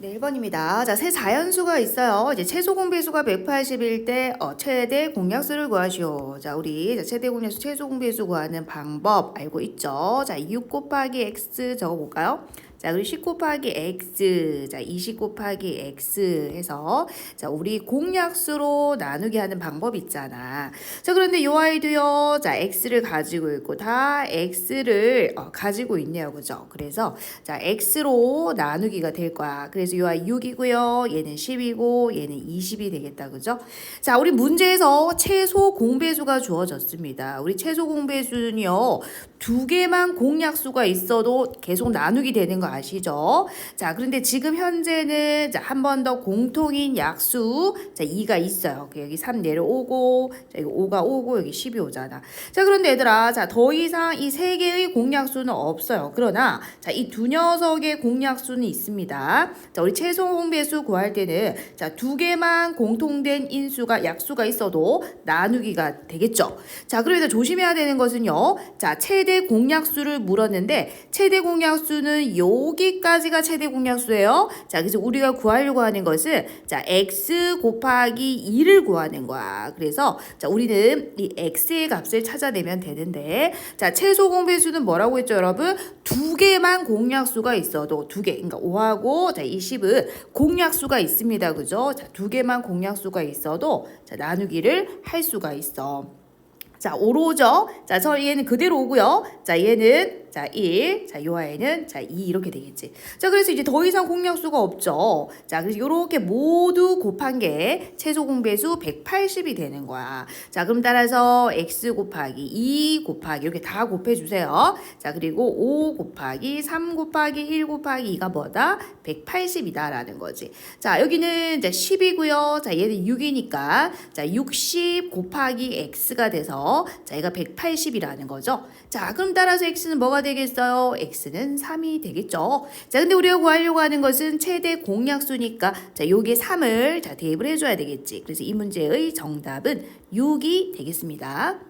네, 1번입니다. 자, 세 자연수가 있어요. 이제 최소 공배수가 180일 때 어, 최대 공약수를 구하시오. 자, 우리 자, 최대 공약수, 최소 공배수 구하는 방법 알고 있죠? 자, 6 곱하기 x 적어 볼까요? 자, 그리고 10 곱하기 x, 자, 20 곱하기 x 해서 자, 우리 공약수로 나누게 하는 방법 있잖아. 자, 그런데 요 아이도요. 자, x를 가지고 있고 다 x를 어, 가지고 있네요. 그죠? 그래서 자, x로 나누기가 될 거야. 그래서 요 아이 6이고요. 얘는 10이고 얘는 20이 되겠다. 그죠? 자, 우리 문제에서 최소 공배수가 주어졌습니다. 우리 최소 공배수는요. 두 개만 공약수가 있어도 계속 나누기 되는 거 아시죠? 자, 그런데 지금 현재는 자, 한번 더 공통인 약수 자, 2가 있어요. 그 여기 3 내려오고 자, 이거 5가 오고 여기 10이 오잖아. 자, 그런데 얘들아, 자, 더 이상 이 세 개의 공약수는 없어요. 그러나 자, 이 두 녀석의 공약수는 있습니다. 자, 우리 최소 공배수 구할 때는 자, 두 개만 공통된 인수가 약수가 있어도 나누기가 되겠죠. 자, 그래서 조심해야 되는 것은요. 자, 최대 공약수를 물었는데 최대 공약수는 여기까지가 최대 공약수예요. 자, 그래서 우리가 구하려고 하는 것은 자, x 곱하기 2를 구하는 거야. 그래서 자, 우리는 이 x의 값을 찾아내면 되는데 자, 최소 공배수는 뭐라고 했죠, 여러분? 두 개만 공약수가 있어도 두 개. 그러니까 5하고 자, 20은 공약수가 있습니다. 그죠? 자, 두 개만 공약수가 있어도 자, 나누기를 할 수가 있어. 자, 5로 오죠? 자, 저 얘는 그대로 오고요. 자, 얘는 자, 1. 자, 요 아이는 자, 2 이렇게 되겠지. 자, 그래서 이제 더 이상 공약수가 없죠. 자, 그래서 요렇게 모두 곱한 게 최소 공배수 180이 되는 거야. 자, 그럼 따라서 x 곱하기 2 곱하기 이렇게 다 곱해 주세요. 자, 그리고 5 곱하기 3 곱하기 1 곱하기 2가 뭐다? 180이다라는 거지. 자, 여기는 이제 10이고요. 자, 얘는 6이니까 자, 60 곱하기 x가 돼서 자, 얘가 180이라는 거죠. 자, 그럼 따라서 x는 뭐가 되겠어요? x는 3이 되겠죠. 자, 근데 우리가 구하려고 하는 것은 최대 공약수니까 자, 요게 3을 자, 대입을 해 줘야 되겠지. 그래서 이 문제의 정답은 6이 되겠습니다.